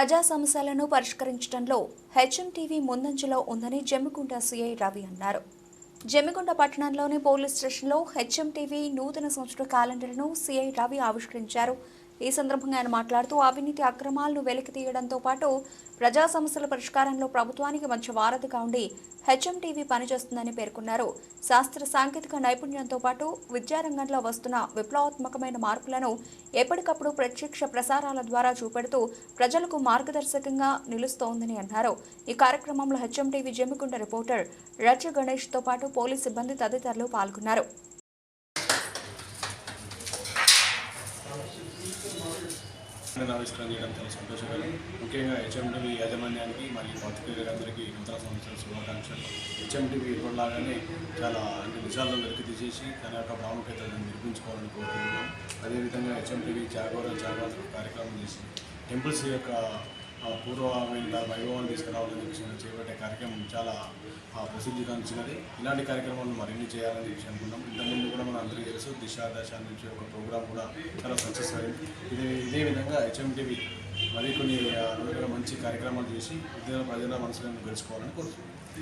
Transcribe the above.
ప్రజా సమస్యలను పరిష్కరించడంలో హెచ్ఎంటీవీ ముందంజలో ఉందని జమ్మికుంట సీఐ రవి అన్నారు. జమ్మికుంట పట్టణంలోని పోలీస్ స్టేషన్లో హెచ్ఎంటీవీ నూతన సంవత్సర క్యాలెండర్ను సీఐ రవి ఆవిష్కరించారు. ఈ సందర్భంగా ఆయన మాట్లాడుతూ అవినీతి అక్రమాలను వెలికి తీయడంతో పాటు ప్రజా సమస్యల పరిష్కారంలో ప్రభుత్వానికి మంచి వారధిగా ఉండి హెచ్ఎంటీవీ పనిచేస్తుందని పేర్కొన్నారు. శాస్త్ర సాంకేతిక నైపుణ్యంతో పాటు విద్యారంగంలో వస్తున్న విప్లవాత్మకమైన మార్పులను ఎప్పటికప్పుడు ప్రత్యక్ష ప్రసారాల ద్వారా చూపెడుతూ ప్రజలకు మార్గదర్శకంగా నిలుస్తోందని అన్నారు. ఈ కార్యక్రమంలో హెచ్ఎంటీవీ జమ్మికుంట రిపోర్టర్ రచ గణేష్తో పాటు పోలీస్ సిబ్బంది తదితరులు పాల్గొన్నారు. నేను ఆవిష్కరణ చేయడం చాలా సంతోషకరం. ముఖ్యంగా హెచ్ఎండివి యాజమాన్యానికి మరియు పాత్రికేయులందరికీ నూతన సంవత్సర శుభాకాంక్షలు. హెచ్ఎండివి ఇప్పటిలాగానే చాలా అంటే నిజాల్లో వెలికి తీసేసి తన యొక్క ప్రాముఖ్యతను నిరూపించుకోవాలని కోరుకుంటున్నాం అదేవిధంగా హెచ్ఎండివి జాగోర జాగ్రత్త కార్యక్రమం చేసి టెంపుల్స్ యొక్క పూర్వమైన వైభవాన్ని తీసుకురావాలని చెప్పి చేపట్టే కార్యక్రమం చాలా ఆ, ప్రసిద్ధిగాంచినది ఇలాంటి కార్యక్రమాలు మరిన్ని చేయాలని చెప్పి అనుకున్నాం. ఇంతకుముందు కూడా మన అందరికీ తెలుసు దిశ దశ నుంచి ఒక ప్రోగ్రామ్ కూడా చాలా సక్సెస్ అయింది. ఇదే ఇదే విధంగా హెచ్ఎంటీవీ మరి కొన్ని మంచి కార్యక్రమాలు చేసి విద్యా ప్రజల మనసులను గెలుచుకోవాలని కోరుతున్నాం.